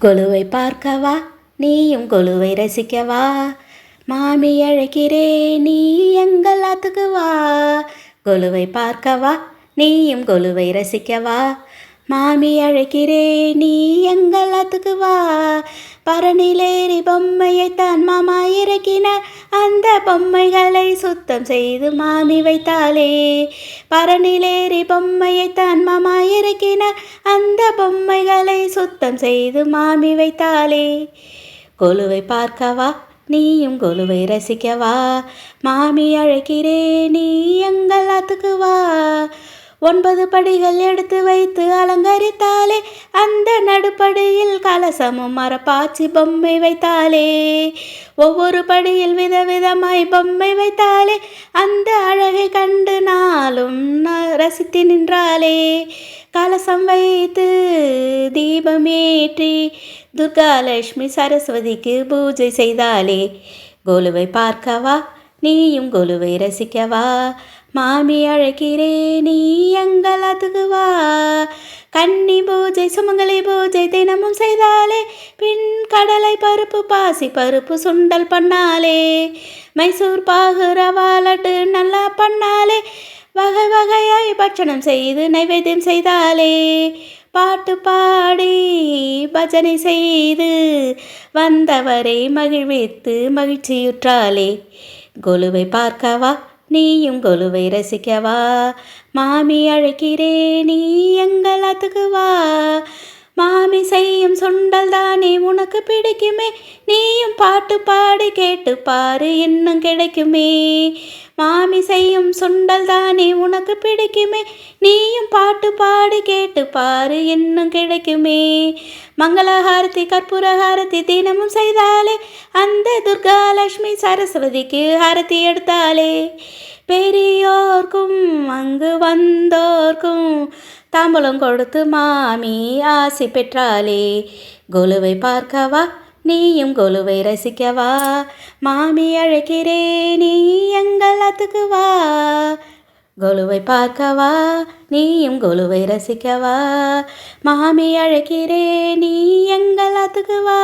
கொலுவை பார்க்கவா? நீயும் கொலுவை ரசிக்கவா? மாமி அழைக்கிறே நீ எங்கள் ஆத்துக்கு வா கொலுவை பார்க்கவா? நீயும் கொலுவை ரசிக்கவா? மாமி அழைக்கிறே நீ எங்கள் ஆத்துக்கு வா பரணிலேறி பொம்மையைத்தான் மாமா இறக்கினார். அந்த பொம்மைகளை சுத்தம் செய்து மாமி வைத்தாளே. பரணிலேறி பொம்மையைத்தான் மாமா இறக்கினார். அந்த பொம்மைகளை சுத்தம் செய்து மாமி வைத்தாளே. கொலுவை பார்க்கவா? நீயும் கொலுவை ரசிக்கவா? மாமி அழைக்கிறே நீ எங்கள் ஆத்துக்கு வா ஒன்பது படிகள் எடுத்து வைத்து அலங்கரித்தாலே அந்த நடுப்படியில் கலசமும் மரப்பாச்சி பொம்மை வைத்தாலே. ஒவ்வொரு படியில் விதவிதமாய் பொம்மை வைத்தாலே அந்த அழகை கண்டு நாளும் ரசித்து நின்றாலே. கலசம் வைத்து தீபமேற்றி துர்காலட்சுமி சரஸ்வதிக்கு பூஜை செய்தாலே கோலுவை பார்க்கவா நீயும் கொலுவை ரசிக்கவா? மாமி அழைக்கிறே நீ எங்கள் அதுகுவா. கன்னி பூஜை சுமங்கலி பூஜை தினமும் செய்தாலே. பின் கடலை பருப்பு பாசி பருப்பு சுண்டல் பண்ணாலே. மைசூர் பாகு ரவா லட்டு நல்லா பண்ணாலே. வகை வகையாய் பட்சணம் செய்து நைவேத்தியம் செய்தாலே. பாட்டு பாடி பஜனை செய்து வந்தவரை மகிழ்வித்து மகிழ்ச்சியுற்றாலே. கொலுவை பார்க்கவா? நீயும் கொலுவை ரசிக்கவா? மாமி அழைக்கிறே நீ எங்கள் அத்துக்குவா? மாமி செய்யும் சுண்டல் தானே உனக்கு பிடிக்குமே? நீயும் பாட்டு பாடி கேட்டு பாரு இன்னும் கிடைக்குமே. மாமி செய்யும் சுண்டல் தானே உனக்கு பிடிக்குமே? நீயும் பாட்டு பாடி கேட்டு பாரு இன்னும் கிடைக்குமே. மங்களஹாரதி கற்பூரஹாரதி தினமும் செய்தாலே அந்த துர்கா லட்சுமி சரஸ்வதிக்கு ஹாரதி எடுத்தாலே. பெரியோர்க்கும் அங்கு வந்தோர்க்கும் தாம்பலம் கொடுத்து மாமி ஆசி பெற்றாலே கொலுவை பார்க்கவா நீயும் கொலுவை ரசிக்கவா. மாமி அழைக்கிறே நீ எங்கள் ஆத்துக்கு வா கொலுவை பார்க்கவா நீயும் கொலுவை ரசிக்கவா. மாமி அழைக்கிறே நீ எங்கள் ஆத்துக்கு வா